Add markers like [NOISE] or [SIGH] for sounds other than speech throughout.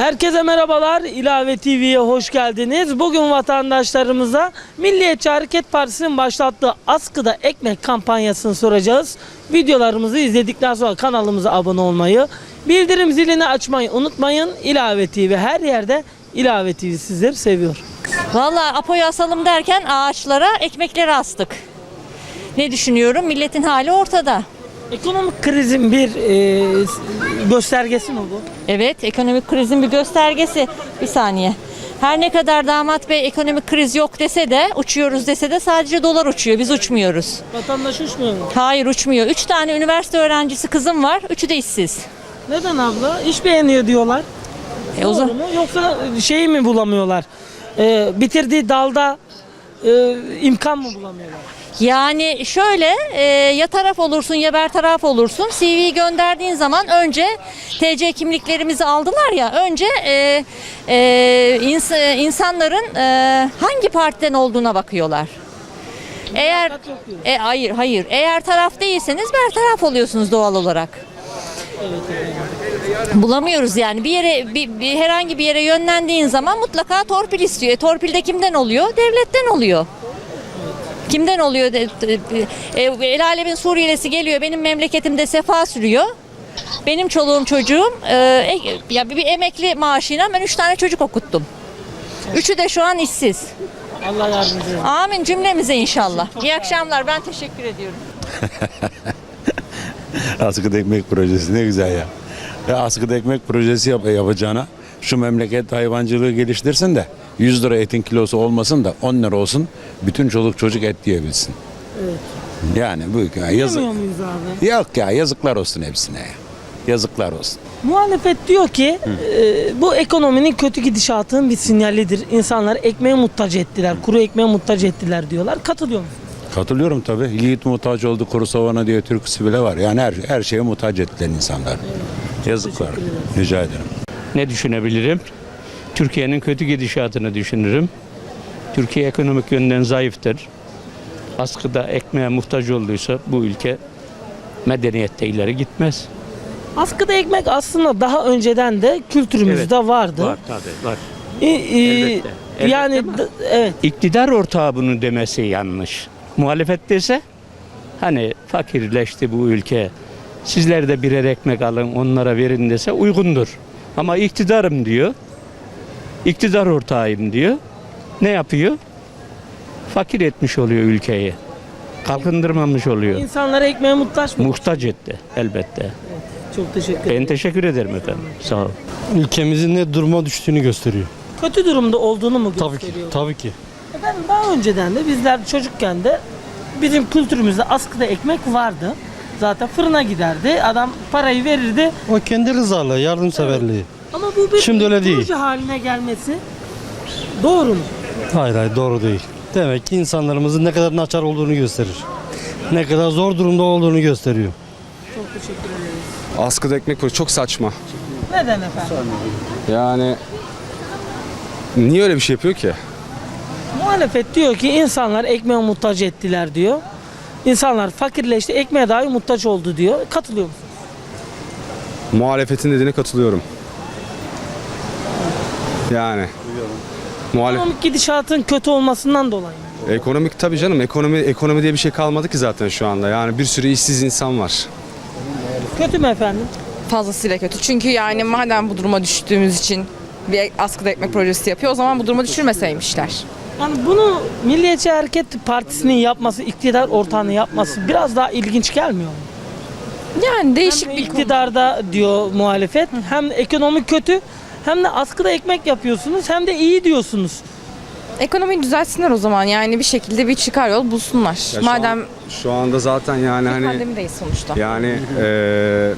Herkese merhabalar. İlave TV'ye hoş geldiniz. Bugün vatandaşlarımıza Milliyetçi Hareket Partisi'nin başlattığı askıda ekmek kampanyasını soracağız. Videolarımızı izledikten sonra kanalımıza abone olmayı, bildirim zilini açmayı unutmayın. İlave TV her yerde İlave TV sizleri seviyor. Vallahi apoyu asalım derken ağaçlara ekmekleri astık. Ne düşünüyorum? Milletin hali ortada. Ekonomik krizin bir e, göstergesi mi bu? Evet, ekonomik krizin bir göstergesi. Bir saniye. Her ne kadar damat bey ekonomik kriz yok dese de, uçuyoruz dese de sadece dolar uçuyor. Biz uçmuyoruz. Vatandaş uçmuyor mu? Hayır uçmuyor. Üç tane üniversite öğrencisi kızım var. Üçü de işsiz. Neden abla? İş beğeniyor diyorlar. E, o zaman- mu? Yoksa şeyi mi bulamıyorlar? Ee, bitirdiği dalda e, imkan mı bulamıyorlar? Yani şöyle e, ya taraf olursun ya bertaraf olursun. CV'yi gönderdiğin zaman önce TC kimliklerimizi aldılar ya önce e, e, ins- insanların e, hangi partiden olduğuna bakıyorlar. Eğer e, hayır hayır eğer taraf değilseniz bertaraf oluyorsunuz doğal olarak. Bulamıyoruz yani bir yere bir, bir herhangi bir yere yönlendiğin zaman mutlaka torpil istiyor. E, torpil de kimden oluyor? Devletten oluyor. Kimden oluyor? De, de- e, el alemin Suriyelisi geliyor benim memleketimde sefa sürüyor. Benim çoluğum çocuğum e, e, ya bir emekli maaşıyla ben üç tane çocuk okuttum. Üçü de şu an işsiz. Allah yardımcı olsun. Amin cümlemize inşallah. İyi akşamlar. Ben teşekkür ediyorum. [LAUGHS] Askıda ekmek projesi ne güzel ya. ya askıda ekmek projesi yap yapacağına şu memleket hayvancılığı geliştirsin de 100 lira etin kilosu olmasın da 10 lira olsun bütün çoluk çocuk et yiyebilsin. Yani bu ya, yazık. Bilmiyor muyuz abi? Yok ya yazıklar olsun hepsine ya. Yazıklar olsun. Muhalefet diyor ki e, bu ekonominin kötü gidişatının bir sinyalidir. İnsanları ekmeğe muhtaç ettiler, kuru ekmeğe muhtaç ettiler diyorlar. Katılıyor musun? Katılıyorum tabii. Yiğit muhtaç oldu kuru savana diye türküsü bile var. Yani her, her şeye muhtaç ettiler insanlar. Yazıklar. Rica ederim. Ne düşünebilirim? Türkiye'nin kötü gidişatını düşünürüm. Türkiye ekonomik yönden zayıftır. Askıda ekmeğe muhtaç olduysa bu ülke medeniyette ileri gitmez. Askıda ekmek aslında daha önceden de kültürümüzde Evet, vardı. Var tabii var. E, e, Elbette. Elbette Yani ama- d- evet. İktidar ortağı bunu demesi yanlış. Muhalefet dese hani fakirleşti bu ülke. Sizler de birer ekmek alın onlara verin dese uygundur. Ama iktidarım diyor. İktidar ortağıyım diyor. Ne yapıyor? Fakir etmiş oluyor ülkeyi. Kalkındırmamış oluyor. İnsanlara ekmeğe muhtaç mı? Muhtaç etti elbette. Çok teşekkür ederim. Ben teşekkür ederim efendim. Sağ olun. ülkemizin ne duruma düştüğünü gösteriyor. Kötü durumda olduğunu mu Tabii ki, gösteriyor? tabii ki. Efendim daha önceden de bizler çocukken de bizim kültürümüzde askıda ekmek vardı. Zaten fırına giderdi. Adam parayı verirdi. O kendi rızalığı, yardımseverliği. Ama bu bir Şimdi öyle değil. proje haline gelmesi doğru mu? Hayır hayır doğru değil. Demek ki insanlarımızın ne kadar naçar olduğunu gösterir. Ne kadar zor durumda olduğunu gösteriyor. Çok teşekkür ederiz. Askıda ekmek projesi çok saçma. Neden efendim? Yani niye öyle bir şey yapıyor ki? Muhalefet diyor ki insanlar ekmeğe muhtaç ettiler diyor. İnsanlar fakirleşti, ekmeğe dahi muhtaç oldu diyor. Katılıyor musun? Muhalefetin dediğine katılıyorum. Yani muhalef Ekonomik gidişatın kötü olmasından dolayı. ekonomik tabii canım ekonomi ekonomi diye bir şey kalmadı ki zaten şu anda. Yani bir sürü işsiz insan var. Kötü mü efendim? fazlasıyla kötü. Çünkü yani madem bu duruma düştüğümüz için bir askıda ekmek projesi yapıyor o zaman bu duruma düşürmeseymişler. Yani bunu Milliyetçi Hareket Partisi'nin yapması, iktidar ortağının yapması biraz daha ilginç gelmiyor mu? Yani değişik Hem bir konu. iktidarda diyor muhalefet. Hem ekonomik kötü hem de askıda ekmek yapıyorsunuz hem de iyi diyorsunuz. Ekonomiyi düzeltsinler o zaman yani bir şekilde bir çıkar yol bulsunlar. Ya şu madem an- şu anda zaten yani bir hani pandemideyiz sonuçta. yani eee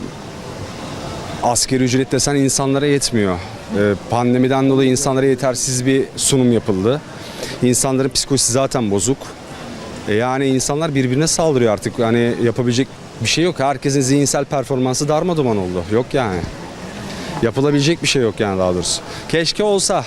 askeri ücret desen insanlara yetmiyor. Eee, pandemiden dolayı insanlara yetersiz bir sunum yapıldı. İnsanların psikolojisi zaten bozuk. E yani insanlar birbirine saldırıyor artık. Hani yapabilecek bir şey yok. Herkesin zihinsel performansı darmaduman oldu. Yok yani. Yapılabilecek bir şey yok yani daha doğrusu. Keşke olsa.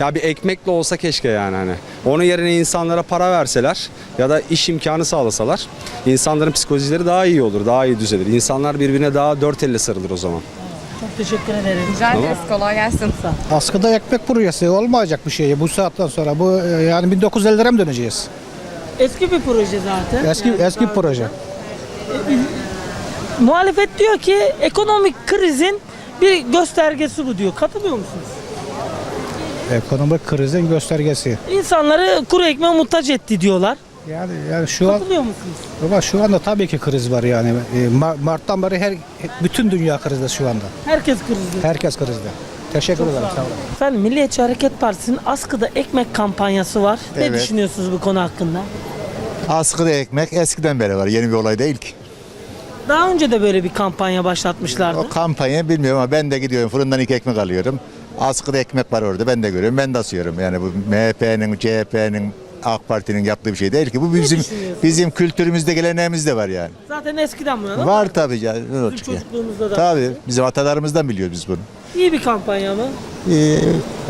Ya bir ekmekle olsa keşke yani hani. Onun yerine insanlara para verseler ya da iş imkanı sağlasalar insanların psikolojileri daha iyi olur, daha iyi düzelir. İnsanlar birbirine daha dört elle sarılır o zaman. Çok teşekkür ederim. Rica ederiz. Kolay gelsin. Askıda ekmek projesi olmayacak bir şey bu saatten sonra. Bu e, yani 1950'lere mi döneceğiz? Eski bir proje zaten. Eski Yani eski bir proje. Muhalefet diyor ki ekonomik krizin bir göstergesi bu diyor. Katılıyor musunuz? Ekonomik krizin göstergesi. İnsanları kuru ekmeğe muhtaç etti diyorlar. Yani yani şu an Katılıyor musunuz? ama şu anda tabii ki kriz var yani. E, Ma- Mart'tan beri her bütün dünya krizde şu anda. Herkes krizde. Herkes krizde. Teşekkür ederim. Sağ olun. Efendim Milliyetçi Hareket Partisi'nin askıda ekmek kampanyası var. Ne Evet. düşünüyorsunuz bu konu hakkında? Askıda ekmek eskiden beri var. Yeni bir olay değil ki. Daha önce de böyle bir kampanya başlatmışlardı. O kampanya bilmiyorum ama ben de gidiyorum fırından iki ekmek alıyorum. Askıda ekmek var orada ben de görüyorum. Ben de asıyorum. Yani bu MHP'nin, CHP'nin, AK Parti'nin yaptığı bir şey değil ki. Bu bizim bizim kültürümüzde, geleneğimizde var yani. Zaten eskiden bu yana. Var tabii canım. Ne Bizim ya? çocukluğumuzda da. Tabii. Bizim atalarımızdan biliyoruz biz bunu. İyi bir kampanya mı? Ee,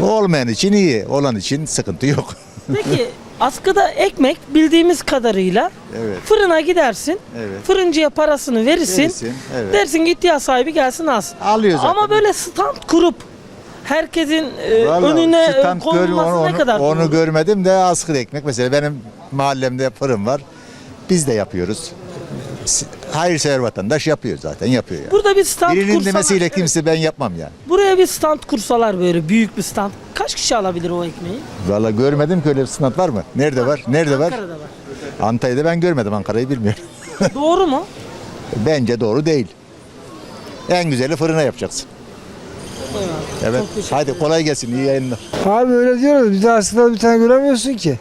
olmayan için iyi, olan için sıkıntı yok. [LAUGHS] Peki askıda ekmek bildiğimiz kadarıyla Evet. fırına gidersin. Evet. Fırıncıya parasını verirsin. Verirsin, evet. Dersin ki ihtiyaç sahibi gelsin alsın. Alıyor zaten. Ama böyle stand kurup herkesin e, Vallahi önüne e, konulması onu, ne kadar onu, doğru? görmedim de askıda ekmek. Mesela benim mahallemde fırın var. Biz de yapıyoruz. S- Hayırsever vatandaş yapıyor zaten yapıyor yani. Burada bir stand Birinin kursalar. demesiyle Evet. kimse ben yapmam yani. Buraya bir stand kursalar böyle büyük bir stand. Kaç kişi alabilir o ekmeği? Valla görmedim ki öyle bir stand var mı? Nerede var? Nerede var? Ankara'da var. Antalya'da ben görmedim. Ankara'yı bilmiyorum. Doğru mu? [LAUGHS] Bence doğru değil. En güzeli fırına yapacaksın. Evet. Hadi kolay gelsin. iyi yayınlar. Abi öyle diyoruz. Bir de askıda bir tane göremiyorsun ki.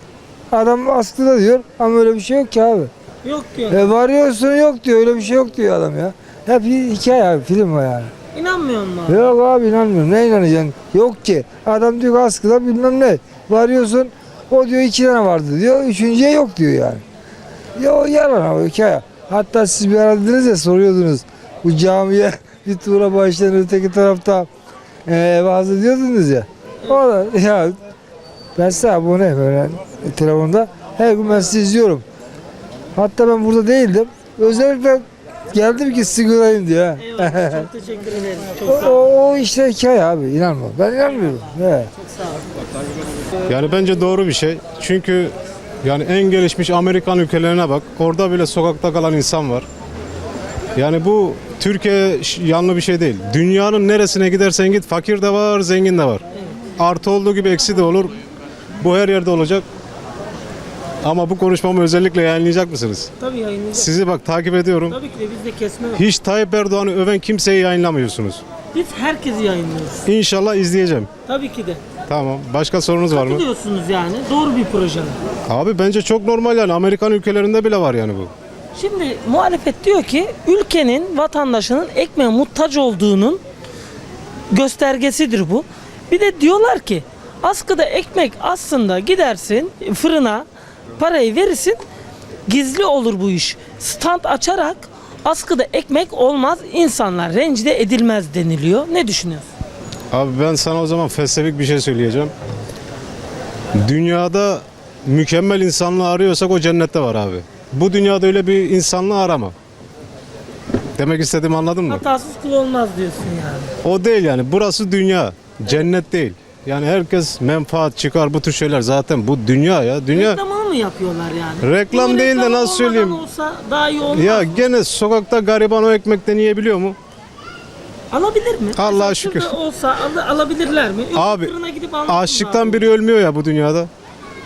Adam askıda diyor ama öyle bir şey yok ki abi. Yok diyor. E varıyorsun yok diyor. Öyle bir şey yok diyor adam ya. Hep bir hikaye abi film o yani. İnanmıyor musun abi? Yok abi inanmıyorum. Ne inanacaksın? Yok ki. Adam diyor ki askıda bilmem ne. Varıyorsun o diyor iki tane vardı diyor. Üçüncüye yok diyor yani. Ya o yalan abi hikaye. Hatta siz bir ara dediniz ya soruyordunuz. Bu camiye [LAUGHS] bir tuğla başlayan öteki tarafta e, bazı diyordunuz ya. O da ya ben size abone böyle telefonda. Her gün ben sizi izliyorum. Hatta ben burada değildim. Özellikle geldim ki sizi göreyim diye. ha. Eyvallah. [LAUGHS] Çok teşekkür ederim. Çok O, sağ ol. o, o işte hikaye abi inanma. Ben inanmıyorum. He. Yani bence doğru bir şey. Çünkü yani en gelişmiş Amerikan ülkelerine bak. Orada bile sokakta kalan insan var. Yani bu Türkiye yanlı bir şey değil. Dünyanın neresine gidersen git fakir de var, zengin de var. Artı olduğu gibi eksi de olur. Bu her yerde olacak. Ama bu konuşmamı özellikle yayınlayacak mısınız? Tabii yayınlayacağız. Sizi bak takip ediyorum. Tabii ki de bizde kesme yok. Hiç Tayyip Erdoğan'ı öven kimseyi yayınlamıyorsunuz. Biz herkesi yayınlıyoruz. İnşallah izleyeceğim. Tabii ki de. Tamam. Başka sorunuz var mı? Biliyorsunuz yani. Doğru bir proje. Abi bence çok normal yani. Amerikan ülkelerinde bile var yani bu. Şimdi muhalefet diyor ki ülkenin vatandaşının ekmeğe muhtaç olduğunun göstergesidir bu. Bir de diyorlar ki askıda ekmek aslında gidersin fırına parayı verirsin gizli olur bu iş. Stand açarak askıda ekmek olmaz insanlar rencide edilmez deniliyor. Ne düşünüyorsun? Abi ben sana o zaman felsefik bir şey söyleyeceğim. Dünyada mükemmel insanlığı arıyorsak o cennette var abi. Bu dünyada öyle bir insanlığı arama. Demek istediğimi anladın mı? Hatasız kul olmaz diyorsun yani. O değil yani. Burası dünya. Cennet değil. Yani herkes menfaat çıkar bu tür şeyler zaten bu dünya ya. Dünya Reklamını mı yapıyorlar yani? Reklam değil de nasıl söyleyeyim? olmadan olsa daha iyi olmaz. ya gene sokakta gariban o ekmekten yiyebiliyor mu? Alabilir mi? Allah'a Mesela şükür. şurada olsa al- alabilirler mi? Yoksa Abi, fırına gidip almak mı Açlıktan biri ölmüyor ya bu dünyada.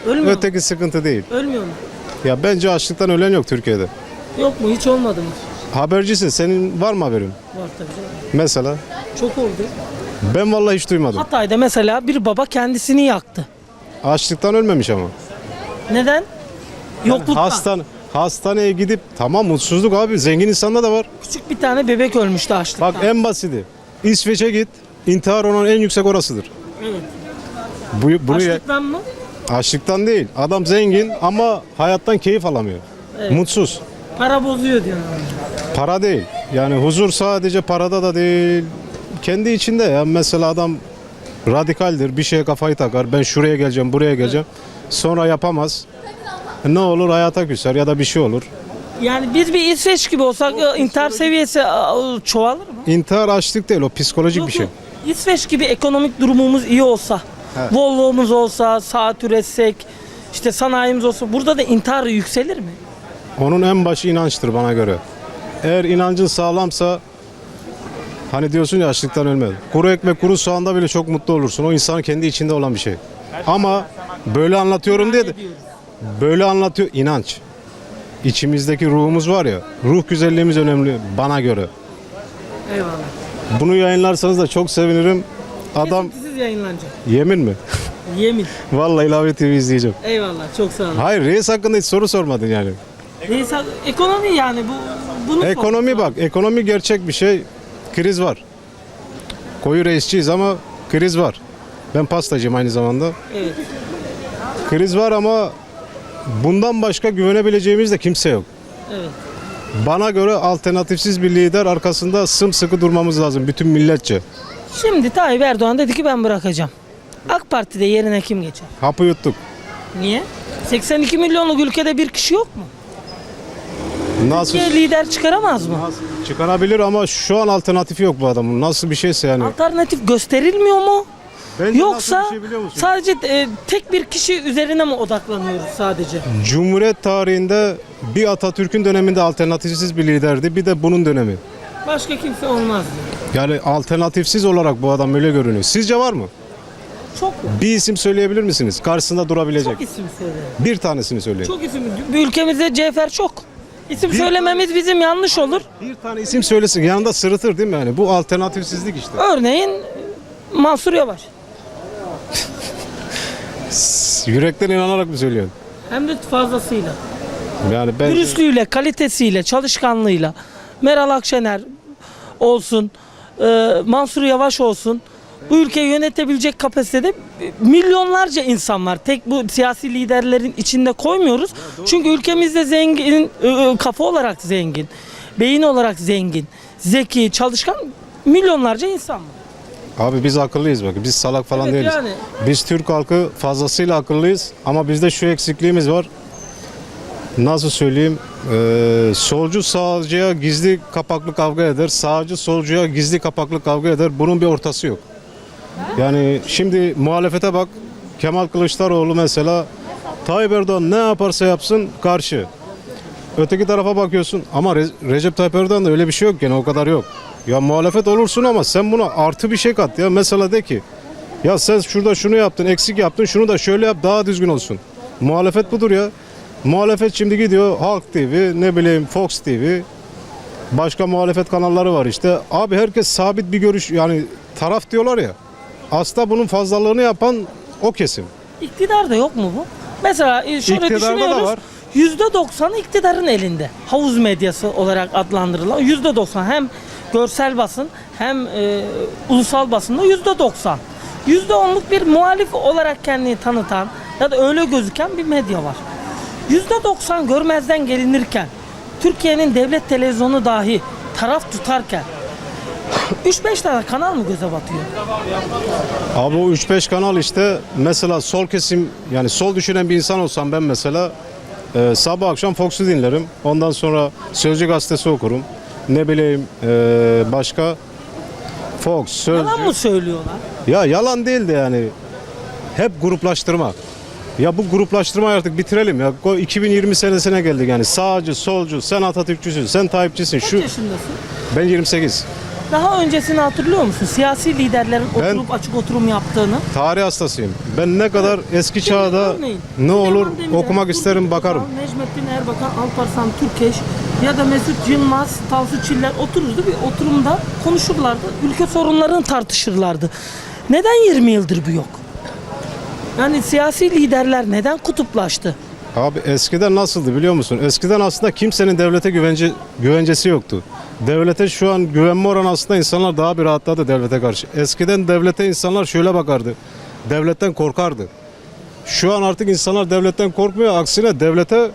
Ölmüyor mu? Öteki sıkıntı değil. Ölmüyor mu? Ya bence açlıktan ölen yok Türkiye'de. Yok mu? Hiç olmadı mı? Habercisin. Senin var mı haberin? Var tabii canım. Mesela Çok oldu. ben vallahi hiç duymadım. Hatay'da mesela bir baba kendisini yaktı. Açlıktan ölmemiş ama. Neden? Yokluktan. Hastan hastaneye gidip tamam mutsuzluk abi zengin insanda da var. Küçük bir tane bebek ölmüştü açlıktan. Bak en basiti. İsveç'e git. İntihar oranı en yüksek orasıdır. Evet. Bu, bunu Açlıktan mı? Açlıktan değil. Adam zengin ama hayattan keyif alamıyor. Evet. Mutsuz. Para bozuyor diyor. Para değil. Yani huzur sadece parada da değil. Kendi içinde ya. Mesela adam radikaldir. Bir şeye kafayı takar. Ben şuraya geleceğim, buraya geleceğim. Sonra yapamaz. Ne olur hayata küser ya da bir şey olur. Yani biz bir İsveç gibi olsak e, intihar seviyesi çoğalır mı? İntihar açlık değil o psikolojik Yok, bir şey. yok. İsveç gibi ekonomik durumumuz iyi olsa, Volvo'muz olsa, saat üretsek, işte sanayimiz olsa burada da intihar yükselir mi? Onun en başı inançtır bana göre. Eğer inancın sağlamsa hani diyorsun ya açlıktan ölmez. Kuru ekmek kuru soğanda bile çok mutlu olursun. O insanın kendi içinde olan bir şey. Ama böyle anlatıyorum diye de böyle anlatıyor inanç. İçimizdeki ruhumuz var ya. Ruh güzelliğimiz önemli bana göre. Eyvallah. Bunu yayınlarsanız da çok sevinirim. Adam Kesintisiz yayınlanacak. yemin mi? Yemin. Vallahi ilave TV izleyeceğim. Eyvallah. Çok sağ olun. Hayır reis hakkında hiç soru sormadın yani. Neyse, ekonomi yani bu bunu Ekonomi sorduk. bak, ekonomi gerçek bir şey. Kriz var. Koyu reisçiyiz ama kriz var. Ben pastacıyım aynı zamanda. Evet. Kriz var ama bundan başka güvenebileceğimiz de kimse yok. Evet. Bana göre alternatifsiz bir lider arkasında sımsıkı durmamız lazım bütün milletçe. Şimdi Tayyip Erdoğan dedi ki ben bırakacağım. AK Parti'de yerine kim geçer? Hapı yuttuk. Niye? 82 milyonluk ülkede bir kişi yok mu? Nasıl Türkiye lider çıkaramaz mı? çıkarabilir ama şu an alternatifi yok bu adamın. Nasıl bir şeyse yani. Alternatif gösterilmiyor mu? Bence Yoksa nasıl bir şey biliyor musun? sadece e, tek bir kişi üzerine mi odaklanıyoruz sadece? Cumhuriyet tarihinde bir Atatürk'ün döneminde alternatifsiz bir liderdi. Bir de bunun dönemi. Başka kimse olmaz. Yani alternatifsiz olarak bu adam öyle görünüyor. Sizce var mı? Çok mu? Bir isim söyleyebilir misiniz? Karşısında durabilecek. Çok isim söyle. Bir tanesini söyleyin. Çok isim. Bir ülkemizde Cefer çok. İsim söylememiz bizim yanlış olur. Bir tane isim söylesin. Yanında sırıtır değil mi yani? Bu alternatifsizlik işte. Örneğin Mansur Yavaş. Yürekten inanarak mı söylüyorsun? Hem de fazlasıyla. Yani ben Dürüstlüğüyle, kalitesiyle, çalışkanlığıyla. Meral Akşener olsun, e, Mansur Yavaş olsun. Bu ülkeyi yönetebilecek kapasitede milyonlarca insan var. Tek bu siyasi liderlerin içinde koymuyoruz. Çünkü ülkemizde zengin, e, e, kafa olarak zengin, beyin olarak zengin, zeki, çalışkan milyonlarca insan var. abi biz akıllıyız bak. Biz salak falan Evet, değiliz. yani. Biz Türk halkı fazlasıyla akıllıyız ama bizde şu eksikliğimiz var. Nasıl söyleyeyim? Ee, solcu sağcıya gizli kapaklı kavga eder. Sağcı solcuya gizli kapaklı kavga eder. Bunun bir ortası yok. Yani şimdi muhalefete bak. Kemal Kılıçdaroğlu mesela Tayyip Erdoğan ne yaparsa yapsın karşı. Öteki tarafa bakıyorsun ama Re- Recep Tayyip Erdoğan'da öyle bir şey yok gene o kadar yok. Ya muhalefet olursun ama sen buna artı bir şey kat ya. Mesela de ki ya sen şurada şunu yaptın, eksik yaptın, şunu da şöyle yap daha düzgün olsun. Muhalefet budur ya. Muhalefet şimdi gidiyor Halk TV, ne bileyim Fox TV, başka muhalefet kanalları var işte. Abi herkes sabit bir görüş yani taraf diyorlar ya. Aslında bunun fazlalığını yapan o kesim. İktidarda yok mu bu? Mesela e, şöyle İktidarda da düşünüyoruz. var. %90 iktidarın elinde. Havuz medyası olarak adlandırılan %90 hem görsel basın hem e, ulusal basında %90. %10'luk bir muhalif olarak kendini tanıtan ya da öyle gözüken bir medya var. %90 görmezden gelinirken Türkiye'nin devlet televizyonu dahi taraf tutarken 3-5 tane kanal mı göze batıyor? Abi o 3-5 kanal işte mesela sol kesim yani sol düşünen bir insan olsam ben mesela e, sabah akşam Fox'u dinlerim. Ondan sonra Sözcü gazetesi okurum. Ne bileyim e, başka Fox, Sözcü. Yalan mı söylüyorlar? Ya yalan değil de yani hep gruplaştırma. Ya bu gruplaştırmayı artık bitirelim ya. O 2020 senesine geldik yani. Sağcı, solcu, sen Atatürkçüsün, sen Tayyipçisin. Kaç Şu yaşındasın? ben 28. Daha öncesini hatırlıyor musun? Siyasi liderlerin Ben- oturup açık oturum yaptığını. Tarih hastasıyım. Ben ne kadar eski Şimdi çağda örneğin ne olur Demirel, okumak isterim Turgut bakarım. Necmettin Erbakan, Alparslan Türkeş ya da Mesut Yılmaz, Tansu Çiller otururdu bir oturumda konuşurlardı. Ülke sorunlarını tartışırlardı. Neden 20 yıldır bu yok? Yani siyasi liderler neden kutuplaştı? Abi eskiden nasıldı biliyor musun? Eskiden aslında kimsenin devlete güvence, güvencesi yoktu. Devlete şu an güvenme oranı aslında insanlar daha bir rahatladı devlete karşı. Eskiden devlete insanlar şöyle bakardı. Devletten korkardı. Şu an artık insanlar devletten korkmuyor. Aksine devlete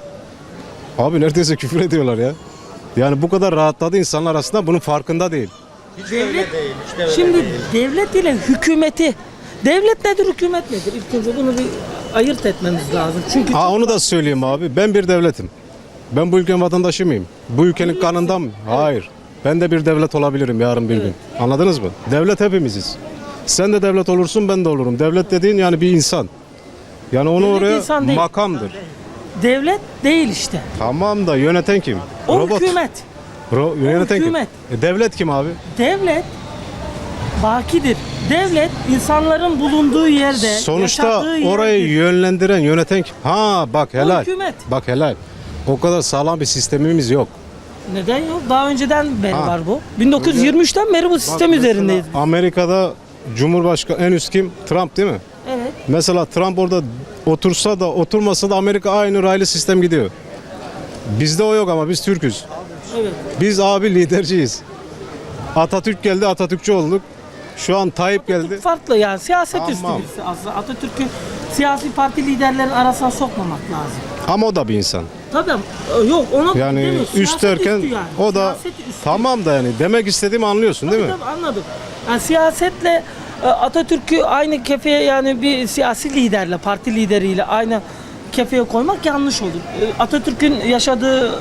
abi neredeyse küfür ediyorlar ya. Yani bu kadar rahatladı insanlar aslında bunun farkında değil. Devlet, şimdi devlet ile hükümeti Devlet nedir, hükümet nedir? İlk önce bunu bir ayırt etmemiz lazım. Çünkü Aa, onu da söyleyeyim abi. Ben bir devletim. Ben bu ülkenin vatandaşı mıyım? Bu ülkenin kanından mı? Hayır. Ben de bir devlet olabilirim yarın bir gün. Anladınız mı? Devlet hepimiziz. Sen de devlet olursun ben de olurum. Devlet dediğin yani bir insan. Yani onu Devlet oraya insan değil. makamdır. Devlet değil işte. Tamam da yöneten kim? O hükümet. Ro- yöneten hükümet. kim? E, devlet kim abi? Devlet bakidir. Devlet insanların bulunduğu yerde Sonuçta yaşadığı yerde- orayı yönlendiren, yöneten kim? Ha bak helal. hükümet. Bak helal. O kadar sağlam bir sistemimiz yok. Neden yok? Daha önceden beri Ha. var bu. 1923'ten beri bu sistem üzerindeyiz. Amerika'da Cumhurbaşkanı en üst kim? Trump değil mi? Evet. Mesela Trump orada otursa da oturmasa da Amerika aynı raylı sistem gidiyor. Bizde o yok ama biz Türk'üz. Evet. Biz abi liderciyiz. Atatürk geldi Atatürkçü olduk. Şu an Tayyip geldi. Farklı yani siyaset Tamam. üstü birisi aslında. Atatürk'ü siyasi parti liderlerin arasına sokmamak lazım. Ama o da bir insan. Tabii e, yok ona Yani demiyor. üst Siyaset derken üstü yani. o da Siyaset üstü. tamam da yani demek istediğimi anlıyorsun değil mi? Tabii, anladım. Yani siyasetle e, Atatürk'ü aynı kefeye yani bir siyasi liderle, parti lideriyle aynı kefeye koymak yanlış olur. E, Atatürk'ün yaşadığı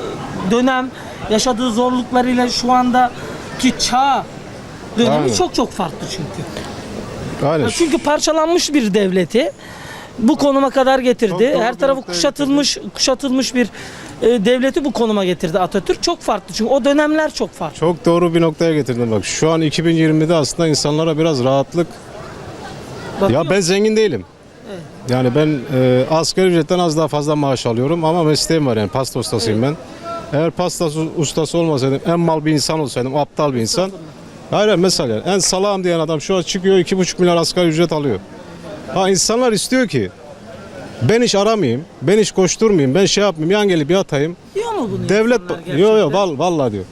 dönem, yaşadığı zorluklarıyla şu andaki çağ dönemi Aynen. çok çok farklı çünkü. Aynen. Ya Çünkü parçalanmış bir devleti bu konuma kadar getirdi. Çok doğru Her tarafı noktaya kuşatılmış kuşatılmış bir e, devleti bu konuma getirdi Atatürk. Çok farklı çünkü o dönemler çok farklı. Çok doğru bir noktaya getirdin bak. Şu an 2020'de aslında insanlara biraz rahatlık. Bakıyor Ya ben zengin değilim. Yani ben e, asgari ücretten az daha fazla maaş alıyorum ama mesleğim var yani pasta ustasıyım ben. Eğer pasta us- ustası olmasaydım, en mal bir insan olsaydım, aptal bir insan. Hayır mesela en salağım diyen adam şu an çıkıyor 2,5 milyar asgari ücret alıyor. Ha insanlar istiyor ki ben iş aramayayım, ben iş koşturmayayım, ben şey yapmayayım, yan gelip yatayım. Diyor mu bunu? Devlet, insanlar yo yo gerçekten? val, vallahi diyor.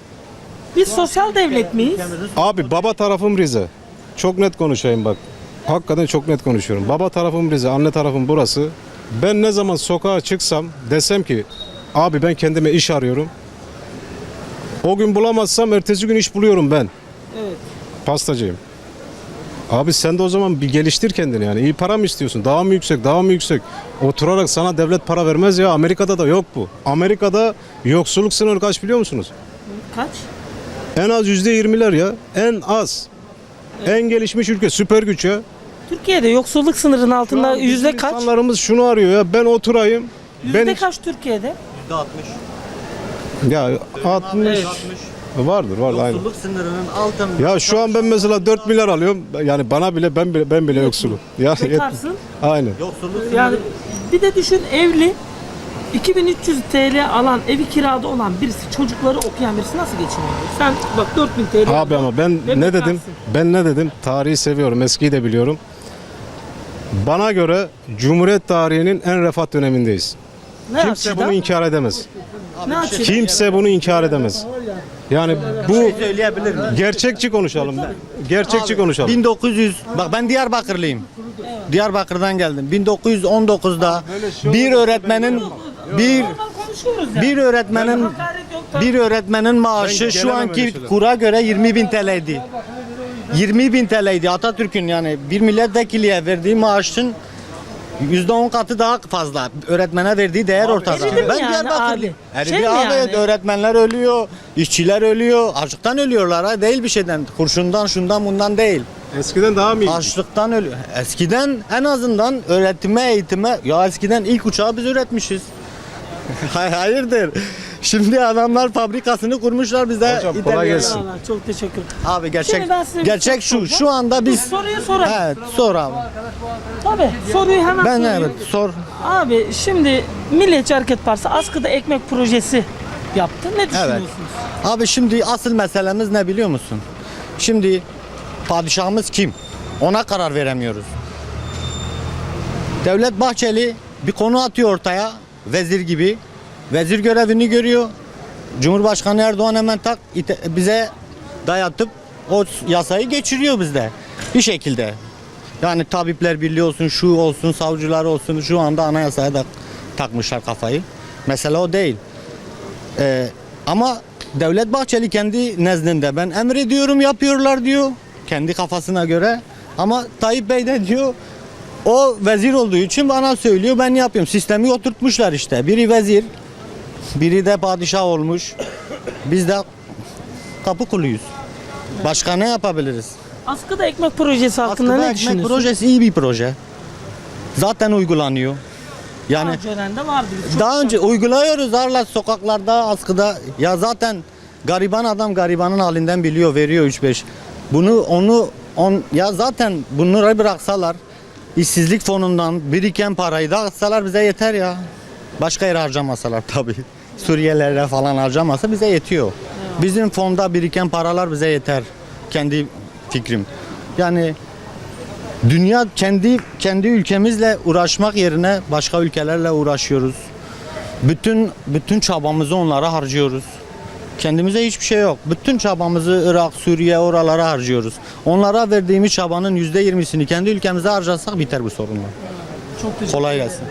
Biz sosyal devlet miyiz? Abi baba tarafım Rize. Çok net konuşayım bak. Hakikaten çok net konuşuyorum. Baba tarafım Rize, anne tarafım burası. Ben ne zaman sokağa çıksam desem ki abi ben kendime iş arıyorum. O gün bulamazsam ertesi gün iş buluyorum ben. Evet. Pastacıyım. Abi sen de o zaman bir geliştir kendini yani. İyi para mı istiyorsun? Daha mı yüksek? Daha mı yüksek? Oturarak sana devlet para vermez ya. Amerika'da da yok bu. Amerika'da yoksulluk sınırı kaç biliyor musunuz? Kaç? En az yüzde yirmiler ya. En az. En gelişmiş ülke süper güç ya. Türkiye'de yoksulluk sınırının altında yüzde kaç? İnsanlarımız şunu arıyor ya. Ben oturayım. Yüzde ben kaç Türkiye'de? ya 60 vardır var aynı. sınırının altında. Ya şu an ben mesela 4 milyar alıyorum. Yani bana bile ben bile ben bile yoksulum. Ya Bekarsın. Aynen. Yani bir de düşün evli 2300 TL alan evi kirada olan birisi çocukları okuyan birisi nasıl geçiniyor? Sen bak 4000 TL Abi ama ben ne bekarsın. dedim? Ben ne dedim? Tarihi seviyorum. Eskiyi de biliyorum. Bana göre Cumhuriyet tarihinin en refah dönemindeyiz. ne Kimse açıdan? bunu inkar edemez. Kimse bunu inkar edemez. Yani bu Söyleyebilir miyim? gerçekçi konuşalım. Gerçekçi konuşalım. 1900 bak ben Diyarbakırlıyım. Diyarbakır'dan geldim. 1919'da bir öğretmenin bir bir öğretmenin bir öğretmenin maaşı şu anki kura göre 20 bin TL'ydi. 20 bin TL'ydi Atatürk'ün yani bir milletvekiliye verdiği maaşın %10 katı daha fazla. Öğretmene verdiği değer ortada. eridi mi Ben yani abi? Eridi Şey mi abi, yani? öğretmenler ölüyor, işçiler ölüyor, açlıktan ölüyorlar ha değil bir şeyden. Kurşundan şundan bundan değil. Eskiden daha mı iyi? Açlıktan ölüyor. Eskiden en azından öğretime, eğitime ya eskiden ilk uçağı biz üretmişiz. [LAUGHS] Hay- Hayırdır? Şimdi adamlar fabrikasını kurmuşlar bize. Hocam, kolay gelsin. Eyvallah, çok teşekkür. Abi gerçek Şimdi ben size bir gerçek soru şu. soracağım. Şu anda biz Soruyu sorayım. Evet, sor abi. Tabii soruyu hemen Ben sorayım. evet sor. Abi şimdi Milliyetçi Hareket Partisi askıda ekmek projesi yaptı. Ne düşünüyorsunuz? Abi şimdi asıl meselemiz ne biliyor musun? Şimdi padişahımız kim? Ona karar veremiyoruz. Devlet Bahçeli bir konu atıyor ortaya vezir gibi. Vezir görevini görüyor. Cumhurbaşkanı Erdoğan hemen tak bize dayatıp o yasayı geçiriyor bizde bir şekilde. Yani tabipler birliği olsun, şu olsun, savcılar olsun şu anda anayasaya da takmışlar kafayı. Mesele o değil. Ee, ama Devlet Bahçeli kendi nezdinde ben emrediyorum yapıyorlar diyor. Kendi kafasına göre. Ama Tayyip Bey de diyor o vezir olduğu için bana söylüyor ben yapıyorum. Sistemi oturtmuşlar işte. Biri vezir, Biri de padişah olmuş. Biz de kapı kuluyuz. Başka ne yapabiliriz? Askıda ekmek projesi hakkında Askıda ne ekmek düşünüyorsun? projesi iyi bir proje. Zaten uygulanıyor. Yani Daha önceden de vardı. Çok daha önce uyguluyoruz Arla sokaklarda askıda. Ya zaten gariban adam garibanın halinden biliyor, veriyor 3-5. Bunu onu on ya zaten bunları bıraksalar işsizlik fonundan biriken parayı da atsalar bize yeter ya. Başka yere harcamasalar tabii. [LAUGHS] Suriyelilere falan harcamasa bize yetiyor. Bizim fonda biriken paralar bize yeter. Kendi fikrim. Yani Dünya kendi kendi ülkemizle uğraşmak yerine başka ülkelerle uğraşıyoruz. Bütün bütün çabamızı onlara harcıyoruz. Kendimize hiçbir şey yok. Bütün çabamızı Irak, Suriye oralara harcıyoruz. Onlara verdiğimiz çabanın %20'sini kendi ülkemize harcasak biter bu sorunlar. Çok Kolay gelsin.